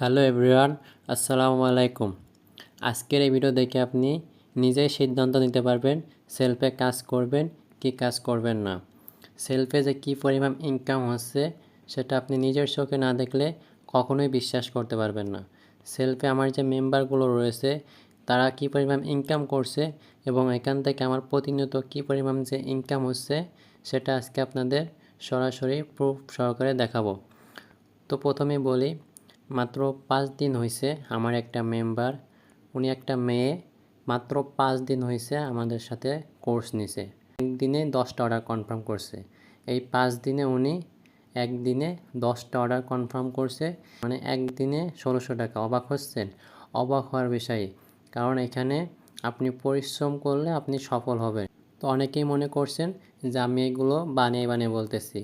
Hello everyone, আসসালামু আলাইকুম। আজকের এই ভিডিও দেখে আপনি নিজেই সিদ্ধান্ত নিতে পারবেন সেলফে কাজ করবেন কি কাজ করবেন না। সেলফে যে কী পরিমাণ ইনকাম হচ্ছে সেটা আপনি নিজের চোখে না দেখলে কখনোই বিশ্বাস করতে পারবেন না। সেলফে আমার যে মেম্বারগুলো রয়েছে, তারা কী পরিমাণ ইনকাম করছে এবং এখান থেকে আমার প্রতিনিয়ত কী পরিমাণ যে ইনকাম হচ্ছে সেটা আজকে আপনাদের সরাসরি প্রুফ সহকারে দেখাবো। তো প্রথমে বলি মাত্র পাঁচ দিন হয়েছে আমার একটা মেম্বার উনি একটা মেয়ে, মাত্র পাঁচ দিন হয়েছে আমাদের সাথে কোর্স নিছে। একদিনে দশটা অর্ডার কনফার্ম করছে। এই পাঁচ দিনে উনি একদিনে দশটা অর্ডার কনফার্ম করছে মানে একদিনে ষোলোশো টাকা। অবাক হচ্ছেন? অবাক হওয়ার বিষয়ে। কারণ এখানে আপনি পরিশ্রম করলে আপনি সফল হবেন। তো অনেকেই মনে করছেন যে আমি এগুলো বানিয়ে বানিয়ে বলতেছি।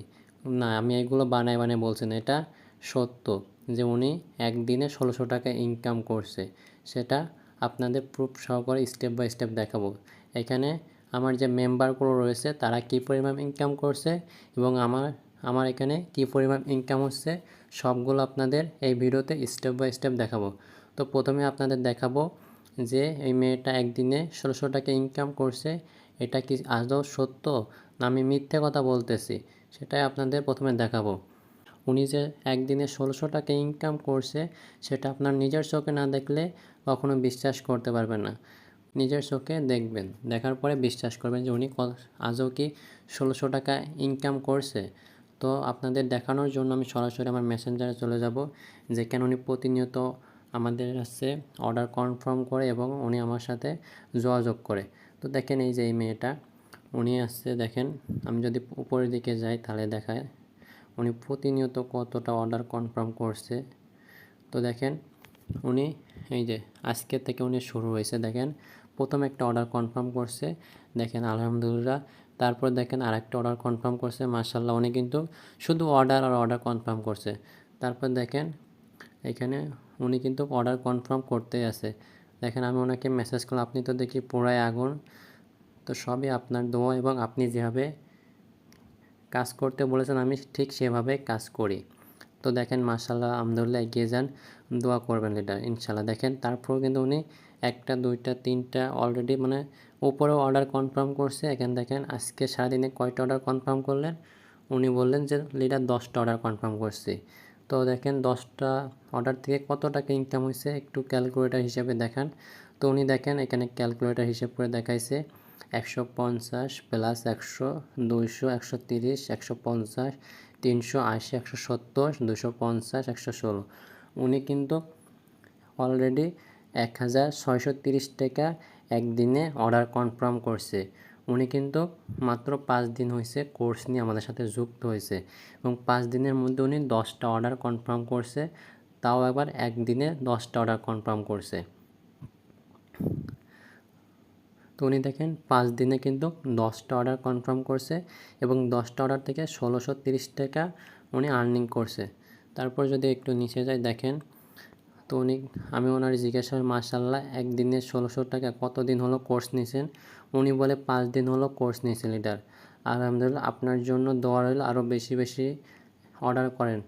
না, আমি এগুলো বানায় বানিয়ে বলছি না, এটা সত্য। যে উনি একদিনে ষোলোশো টাকা ইনকাম করছে, সেটা আপনাদের প্রুফ সহকারে স্টেপ বাই স্টেপ দেখাবো। এখানে আমার যে মেম্বারগুলো রয়েছে, তারা কী পরিমাণ ইনকাম করছে এবং আমার আমার এখানে কী পরিমাণ ইনকাম হচ্ছে, সবগুলো আপনাদের এই ভিডিওতে স্টেপ বাই স্টেপ দেখাবো। তো প্রথমে আপনাদের দেখাবো যে এই মেয়েটা একদিনে ষোলোশো টাকা ইনকাম করছে, এটা কি আদৌ সত্য না আমি মিথ্যে কথা বলতেছি, সেটাই আপনাদের প্রথমে দেখাবো। উনি যে একদিনে ষোলোশো টাকা ইনকাম করছে, সেটা আপনার নিজের চোখে না দেখলে কখনো বিশ্বাস করতে পারবেন না। নিজের চোখে দেখবেন, দেখার পরে বিশ্বাস করবেন যে উনি আজও কি ষোলোশো টাকা ইনকাম করছে। তো আপনাদের দেখানোর জন্য আমি সরাসরি আমার মেসেঞ্জারে চলে যাব যেখানে উনি প্রতিনিয়ত আমাদের কাছে অর্ডার কনফার্ম করে এবং উনি আমার সাথে যোগাযোগ করে। তো দেখেন এই যে এই মেয়েটা, উনি আসছে, দেখেন, আমি যদি উপরের দিকে যাই তাহলে দেখায় উনি প্রতিনিয়ত কতটা অর্ডার কনফার্ম করছে। তো দেখেন, উনি এই যে আজকের থেকে উনি শুরু হয়েছে, দেখেন। প্রথম একটা অর্ডার কনফার্ম করছে, দেখেন আলহামদুলিল্লাহ। তারপর দেখেন আরেকটা অর্ডার কনফার্ম করছে মার্শাল্লাহ উনি কিন্তু শুধু অর্ডার আর অর্ডার কনফার্ম করছে। তারপর দেখেন, এখানে উনি কিন্তু অর্ডার কনফার্ম করতেই আছে। দেখেন, আমি ওনাকে মেসেজ করলাম, আপনি তো দেখি পুরাই আগুন। তো সবই আপনার দোয়া এবং আপনি যেভাবে কাজ করতে বলেছেন, আমি ঠিক সেভাবে কাজ করি। তো দেখেন মার্শাল্লাহ আলহামদুলিল্লাহ এগিয়ে যান। দোয়া করবেন এটা ইনশাল্লাহ দেখেন তারপর কিন্তু উনি একটা, দুইটা, তিনটা অলরেডি মানে উপরেও অর্ডার কনফার্ম করছে। এখানে দেখেন, আজকে সারাদিনে কয়টা অর্ডার কনফার্ম করলেন? উনি বললেন যে, লিডার, দশটা অর্ডার কনফার্ম করছি। তো দেখেন, দশটা অর্ডার থেকে কত টাকা ইনকাম হয়েছে, একটু ক্যালকুলেটার হিসেবে দেখান। তো উনি দেখেন, এখানে ক্যালকুলেটার হিসেব করে দেখাইছে। একশো পঞ্চাশ প্লাস একশো, দুইশো, একশো তিরিশ, একশো পঞ্চাশ, তিনশো আশি, একশো সত্তর দুশো পঞ্চাশ, একশো ষোলো। উনি কিন্তু অলরেডি এক হাজার ছয়শো তিরিশ টাকা একদিনে অর্ডার কনফার্ম করছে। উনি কিন্তু মাত্র পাঁচ দিন হয়েছে কোর্স নিয়ে আমাদের সাথে যুক্ত হয়েছে এবং পাঁচ দিনের মধ্যে উনি দশটা অর্ডার কনফার্ম করছে, তাও একবার একদিনে দশটা অর্ডার কনফার্ম করছে। তো উনি দেখেন পাঁচ দিনে কিন্তু দশটা অর্ডার কনফার্ম করছে এবং দশটা অর্ডার থেকে ষোলোশো তিরিশ টাকা উনি আর্নিং করছে। তারপর যদি একটু নিচে যাই, দেখেন, তো উনি, আমি ওনার জিজ্ঞাসা মার্শাল্লাহ একদিনে ষোলোশো টাকা কতদিন হলো কোর্স নিয়েছেন উনি বলে পাঁচ দিন হলো কোর্স নিয়েছেন লিডার আলহামদুলিল্লাহ আপনার জন্য দোয়া রইল আরও বেশি বেশি অর্ডার করেন।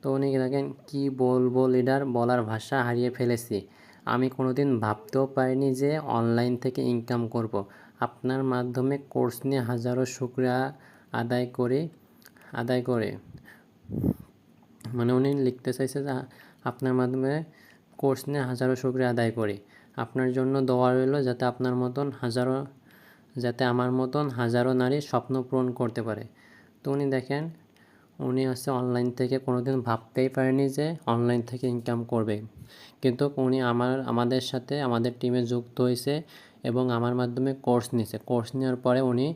তো উনি দেখেন, কী বলব লিডার বলার ভাষা হারিয়ে ফেলেছি। আমি কোনো দিন ভাবতেও পারিনি যে অনলাইন থেকে ইনকাম করব। আপনার মাধ্যমে কোর্স নিয়ে হাজারো শুক্রিয়া আদায় করে আদায় করে। মানে উনি লিখতে চাইছে যে, আপনার মাধ্যমে কোর্স নিয়ে হাজারো শুক্রিয়া আদায় করি। আপনার জন্য দোয়া রইল যাতে আপনার মতন হাজারো, যাতে আমার মতন হাজারো নারী স্বপ্ন পূরণ করতে পারে। তো উনি দেখেন উনি হচ্ছে অনলাইন থেকে কোনো দিন ভাবতেই পারেনি যে অনলাইন থেকে ইনকাম করবে। কিন্তু উনি আমার, আমাদের সাথে আমাদের টিমে যুক্ত হয়েছে এবং আমার মাধ্যমে কোর্স নিয়েছে। কোর্স নেওয়ার পরে উনি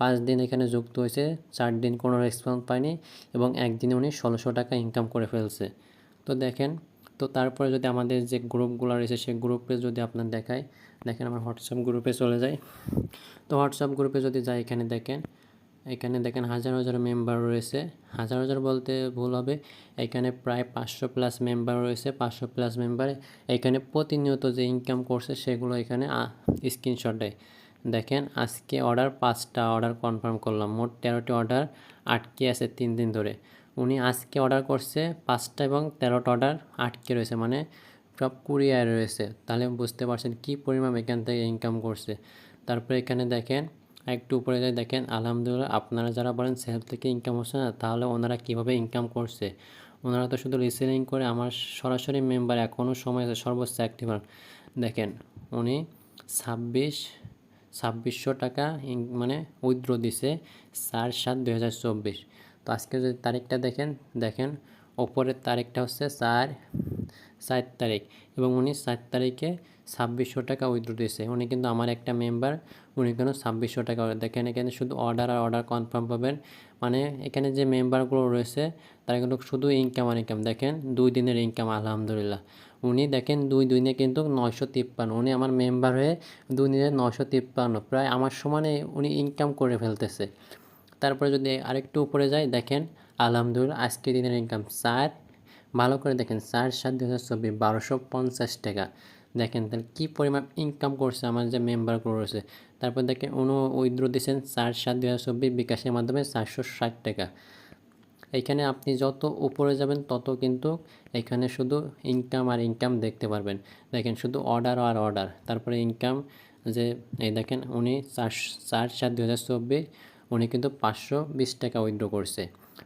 পাঁচ দিন এখানে যুক্ত হয়েছে, চার দিন কোনো রেসপন্স পায়নি এবং একদিনে উনি ষোলোশো টাকা ইনকাম করে ফেলছে। তো দেখেন, তো তারপরে যদি আমাদের যে গ্রুপগুলো রয়েছে, সেই গ্রুপে যদি আপনার দেখায় দেখেন আমার হোয়াটসঅ্যাপ গ্রুপে চলে যায় তো হোয়াটসঅ্যাপ গ্রুপে যদি যাই এখানে দেখেন এখানে দেখেন হাজার হাজার মেম্বার রয়েছে। হাজার হাজার বলতে ভুল হবে, এখানে প্রায় পাঁচশো প্লাস মেম্বার রয়েছে, পাঁচশো প্লাস মেম্বার এখানে প্রতিনিয়ত যে ইনকাম করছে সেগুলো এখানে স্ক্রিনশট দেয়। দেখেন, আজকে অর্ডার পাঁচটা অর্ডার কনফার্ম করলাম। মোট তেরোটি অর্ডার আটকে আছে তিন দিন ধরে। উনি আজকে অর্ডার করছে পাঁচটা এবং তেরোটা অর্ডার আটকে রয়েছে মানে সব কুরিয়ার রয়েছে। তাহলে বুঝতে পারছেন কী পরিমাণ এখান থেকে ইনকাম করছে। তারপরে এখানে দেখেন একটু উপরে যাই দেখেন, আলহামদুলিল্লাহ, আপনারা যারা বলেন সেলফ থেকে ইনকাম হচ্ছে না, তাহলে ওনারা কীভাবে ইনকাম করছে? ওনারা তো শুধু রিসেলিং করে, আমার সরাসরি মেম্বার এখনও সময় আছে, সর্বোচ্চ অ্যাক্টিভ দেখেন, উনি ছাব্বিশ, ছাব্বিশশো টাকা মানে উইথড্র দিছে চার সাত দুই হাজার চব্বিশ। তো আজকে যদি তারিখটা দেখেন দেখেন, ওপরের তারিখটা হচ্ছে চার সাত তারিখ এবং উনি সাত তারিখে ছাব্বিশশো টাকা উইথড্র দিয়েছে উনি কিন্তু আমার একটা মেম্বার উনি কিন্তু ছাব্বিশশো টাকা দেখেন এখানে শুধু অর্ডার আর অর্ডার কনফার্ম পাবেন। মানে এখানে যে মেম্বারগুলো রয়েছে, তারা কিন্তু শুধু ইনকাম আর ইনকাম দেখেন, দুই দিনের ইনকাম আলহামদুলিল্লাহ। উনি দেখেন, দুই দিনে কিন্তু নয়শো তিপ্পান্ন। উনি আমার মেম্বার হয়ে দুই দিনে নয়শো তিপ্পান্ন। প্রায় আমার সমানে উনি ইনকাম করে ফেলতেছে। তারপরে যদি আরেকটু উপরে যাই, দেখেন, আলহামদুলিল্লাহ, আজকে দিনের ইনকাম চার ভালো করে দেখেন চার সাত দু হাজার চব্বিশ বারোশো পঞ্চাশ টাকা। দেখেন তাহলে কী পরিমাণ ইনকাম করছে আমার যে মেম্বারগুলো রয়েছে। তারপর দেখেন উনি উইথড্র দিয়েছেন চার সাত দু হাজার চব্বিশ বিকাশের মাধ্যমে চারশো ষাট টাকা। এখানে আপনি যত উপরে যাবেন তত কিন্তু এখানে শুধু ইনকাম আর ইনকাম দেখতে পারবেন। দেখেন শুধু অর্ডার আর অর্ডার তারপরে ইনকাম যে এই দেখেন উনি চার চার সাত দু হাজার চব্বিশ উনি কিন্তু পাঁচশো বিশ টাকা উইথড্র করছে।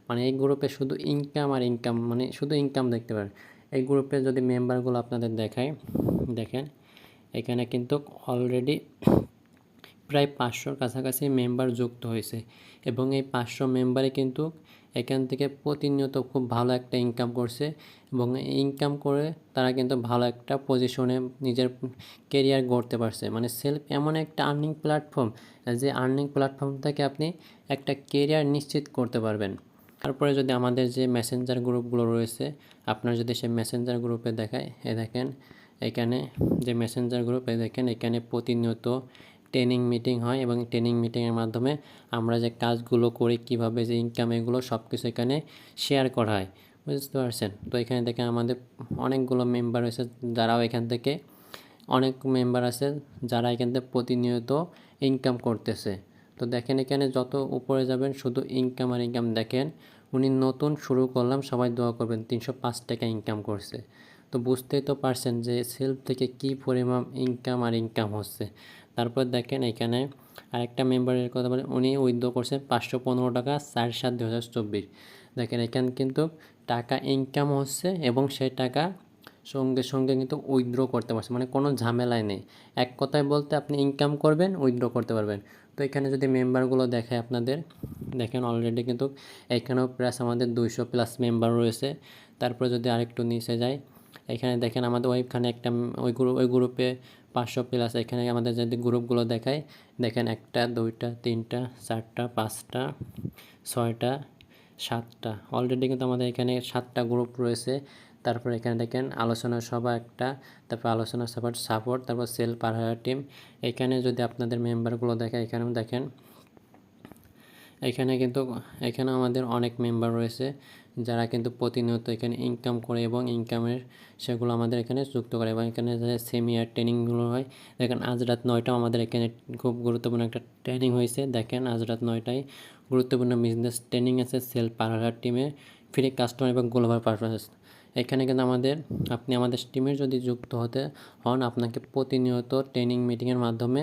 মানে এই গ্রুপে শুধু ইনকাম আর ইনকাম মানে শুধু ইনকাম দেখতে পারেন। এই গ্রুপে যদি মেম্বারগুলো আপনাদের দেখায় দেখেন, এখানে কিন্তু অলরেডি প্রায় পাঁচশোর কাছাকাছি মেম্বার যুক্ত হয়েছে এবং এই পাঁচশো মেম্বারে কিন্তু এখান থেকে প্রতিনিয়ত খুব ভালো একটা ইনকাম করছে এবং ইনকাম করে তারা কিন্তু ভালো একটা পজিশনে নিজের কেরিয়ার গড়তে পারছে। মানে সেলফ এমন একটা আর্নিং প্ল্যাটফর্ম যে আর্নিং প্ল্যাটফর্ম থেকে আপনি একটা কেরিয়ার নিশ্চিত করতে পারবেন। তারপরে যদি আমাদের যে মেসেঞ্জার গ্রুপগুলো রয়েছে, আপনার যদি সে মেসেঞ্জার গ্রুপে দেখায় এ দেখেন, এখানে যে মেসেঞ্জার গ্রুপ দেখেন, এখানে প্রতিনিয়ত ট্রেনিং মিটিং হয় এবং ট্রেনিং মিটিংয়ের মাধ্যমে আমরা যে কাজগুলো করি, কীভাবে যে ইনকাম এগুলো সব কিছু এখানে শেয়ার করা হয়। বুঝতে পারছেন? তো এখানে দেখেন আমাদের অনেকগুলো মেম্বার রয়েছে, যারাও এখান থেকে অনেক মেম্বার আছে, যারা এখান থেকে প্রতিনিয়ত ইনকাম করতেছে। তো দেখেন এখানে যত উপরে যাবেন, শুধু ইনকাম আর ইনকাম দেখেন উনি নতুন শুরু করলাম, সবাই দোয়া করবেন, তিনশো পাঁচ টাকা ইনকাম করছে। তো বুঝতেই তো পারছেন যে সেলফ থেকে কী পরিমাণ ইনকাম আর ইনকাম হচ্ছে। তারপর দেখেন এখানে আরেকটা মেম্বারের কথা বলে, উনি উইথড্র করছেন পাঁচশো পনেরো টাকা চার সাত দু হাজার চব্বিশ। দেখেন এখানে কিন্তু টাকা ইনকাম হচ্ছে এবং সেই টাকা সঙ্গে সঙ্গে কিন্তু উইথড্র করতে পারছে মানে কোনো ঝামেলাই নেই। এক কথায় বলতে আপনি ইনকাম করবেন উইথড্র করতে পারবেন। তো এখানে যদি মেম্বারগুলো দেখায় আপনাদের, দেখেন অলরেডি কিন্তু এখানেও প্লাস আমাদের দুইশো প্লাস মেম্বার রয়েছে। তারপরে যদি আরেকটু নিচে যায় এখানে দেখেন আমাদের ওইখানে একটা ওই গ্রুপ ওই গ্রুপে পাঁচশো প্লাস এখানে আমাদের যদি গ্রুপগুলো দেখায়, দেখেন একটা, দুইটা, তিনটা, চারটা, পাঁচটা, ছয়টা, সাতটা। অলরেডি কিন্তু আমাদের এখানে সাতটা গ্রুপ রয়েছে। তারপর এখানে দেখেন আলোচনা সভা একটা, তারপর আলোচনা সভার সাপোর্ট তারপর সেল পারহার টিম এখানে যদি আপনাদের মেম্বারগুলো দেখে, এখানেও দেখেন। এখানে কিন্তু এখানে আমাদের অনেক মেম্বার রয়েছে, যারা কিন্তু প্রতিনিয়ত এখানে ইনকাম করে এবং ইনকামের সেগুলো আমাদের এখানে যুক্ত করে এবং এখানে যে সেমিয়ার ট্রেনিংগুলো হয়, দেখেন আজ রাত নয়টাও আমাদের এখানে খুব গুরুত্বপূর্ণ একটা ট্রেনিং হয়েছে। দেখেন আজ রাত নয়টায় গুরুত্বপূর্ণ বিজনেস ট্রেনিং আছে সেল পারহার টিমে ফ্রি কাস্টমার এবং গ্লোবাল পারফরমেন্স এখানে কিন্তু আমাদের, আপনি আমাদের টিমের যদি যুক্ত হতে হন, আপনাকে প্রতিনিয়ত ট্রেনিং মিটিংয়ের মাধ্যমে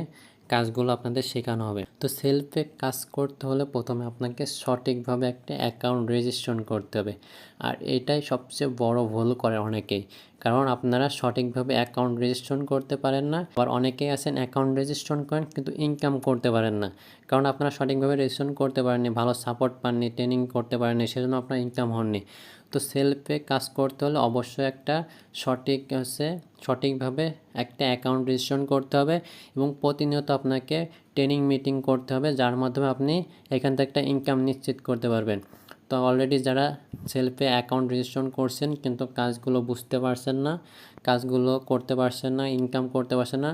কাজগুলো আপনাদের শেখানো হবে। তো সেলফে কাজ করতে হলে প্রথমে আপনাকে সঠিকভাবে একটা অ্যাকাউন্ট রেজিস্ট্রেশন করতে হবে। আর এটাই সবচেয়ে বড় ভুল করে অনেকেই। কারণ আপনারা সঠিকভাবে অ্যাকাউন্ট রেজিস্ট্রেশন করতে পারেন না, আবার অনেকেই আছেন অ্যাকাউন্ট রেজিস্ট্রেশন করেন কিন্তু ইনকাম করতে পারেন না। কারণ আপনারা সঠিকভাবে রেজিস্ট্রেশন করতে পারেননি, ভালো সাপোর্ট পাননি ট্রেনিং করতে পারেননি, সেজন্য আপনার ইনকাম হননি। তো সেলফে কাজ করতে হলে অবশ্যই একটা সঠিক, হচ্ছে সঠিকভাবে একটা অ্যাকাউন্ট রেজিস্ট্রেশন করতে হবে এবং প্রতিনিয়ত আপনাকে ট্রেনিং মিটিং করতে হবে, যার মাধ্যমে আপনি এখান থেকে একটা ইনকাম নিশ্চিত করতে পারবেন। তো অলরেডি যারা সেলফে অ্যাকাউন্ট রেজিস্ট্রেশন করছেন, কিন্তু কাজগুলো বুঝতে পারছেন না, কাজগুলো করতে পারছেন না ইনকাম করতে পারছেন না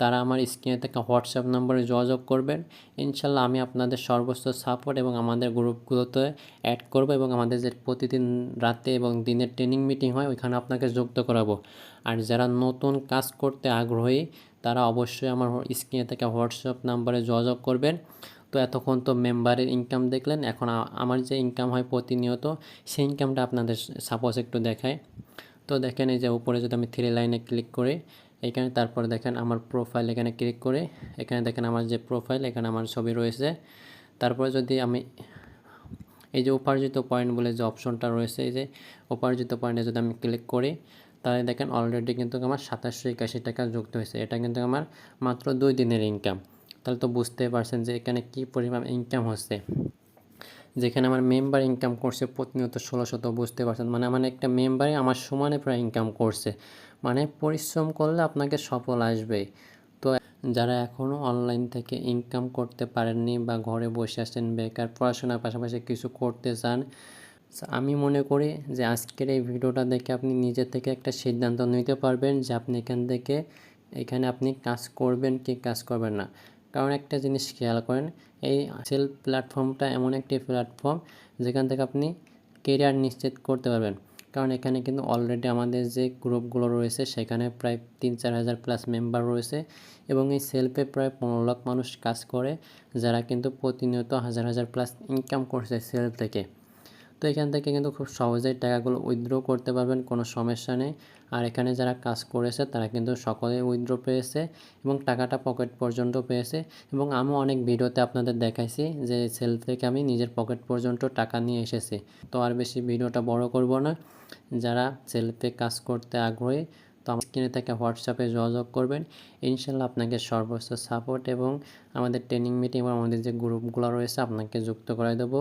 তারা আমার স্ক্রিনে থেকে হোয়াটসঅ্যাপ নম্বরে যোগাযোগ করবেন। ইনশাল্লাহ আমি আপনাদের সর্বোচ্চ সাপোর্ট এবং আমাদের গ্রুপগুলোতে অ্যাড করব এবং আমাদের যে প্রতিদিন রাতে এবং দিনের ট্রেনিং মিটিং হয়, ওইখানে আপনাকে যুক্ত করাবো। আর যারা নতুন কাজ করতে আগ্রহী, তারা অবশ্যই আমার স্ক্রিনে থেকে হোয়াটসঅ্যাপ নাম্বারে যোগাযোগ করবেন। তো এতক্ষণ তো মেম্বারের ইনকাম দেখলেন, এখন আমার যে ইনকাম হয় প্রতিনিয়ত, সেই ইনকামটা আপনাদের সাপোজ একটু দেখায় তো দেখেন এই যে উপরে যদি আমি থ্রি লাইনে ক্লিক করি এখানে তারপর দেখেন আমার প্রোফাইল এখানে ক্লিক করে, এখানে দেখেন আমার যে প্রোফাইল এখানে আমার ছবি রয়েছে। তারপরে যদি আমি এই যে উপার্জিত পয়েন্ট বলে যে অপশনটা রয়েছে, এই যে উপার্জিত পয়েন্টে যদি আমি ক্লিক করি, তাহলে দেখেন অলরেডি কিন্তু আমার সাতাশশো একাশি টাকা যুক্ত হয়েছে। এটা কিন্তু আমার মাত্র দুই দিনের ইনকাম তাহলে তো বুঝতে পারছেন যে এখানে কী পরিমাণ ইনকাম হচ্ছে। যেখানে আমার মেম্বার ইনকাম করছে, প্রতিনিয়ত ষোলোশো তো বুঝতে পারছেন? মানে আমার একটা মেম্বারে আমার সমানে প্রায় ইনকাম করছে। মানে পরিশ্রম করলে আপনাকে সফল আসবেই তো যারা এখনও অনলাইন থেকে ইনকাম করতে পারেননি বা ঘরে বসে আছেন, বেকার, পড়াশোনার পাশাপাশি কিছু করতে চান আমি মনে করি যে আজকের এই ভিডিওটা দেখে আপনি নিজে থেকে একটা সিদ্ধান্ত নিতে পারবেন যে আপনি এখান থেকে, এখানে আপনি কাজ করবেন কি কাজ করবেন না। কারণ একটা জিনিস খেয়াল করেন, এই সেলফ প্ল্যাটফর্মটা এমন একটি প্ল্যাটফর্ম যেখান থেকে আপনি কেরিয়ার নিশ্চিত করতে পারবেন। কারণ এখানে কিন্তু অলরেডি আমাদের যে গ্রুপগুলো রয়েছে, সেখানে প্রায় তিন চার হাজার প্লাস মেম্বার রয়েছে এবং এই সেলফে প্রায় পনেরো লাখ মানুষ কাজ করে, যারা কিন্তু প্রতিনিয়ত হাজার হাজার প্লাস ইনকাম করছে সেলফ থেকে। তো এখান থেকে কিন্তু খুব সহজেই টাকাগুলো উইথড্র করতে পারবেন, কোনো সমস্যা নেই। আর এখানে যারা কাজ করেছে, তারা কিন্তু সকলে উইথড্র পেয়েছে এবং টাকাটা পকেট পর্যন্ত পেয়েছে। এবং আমি অনেক ভিডিওতে আপনাদের দেখাইছি যে সেলফ থেকে আমি নিজের পকেট পর্যন্ত টাকা নিয়ে এসেছি। তো আর বেশি ভিডিওটা বড় করব না। যারা সেলফে কাজ করতে আগ্রহী, তো আমার স্ক্রিনে থেকে হোয়াটসঅ্যাপে যোগাযোগ করবেন। ইনশাল্লাহ আপনাকে সর্বোচ্চ সাপোর্ট এবং আমাদের ট্রেনিং মিটিং এবং আমাদের যে গ্রুপগুলো রয়েছে, আপনাকে যুক্ত করে দেবো।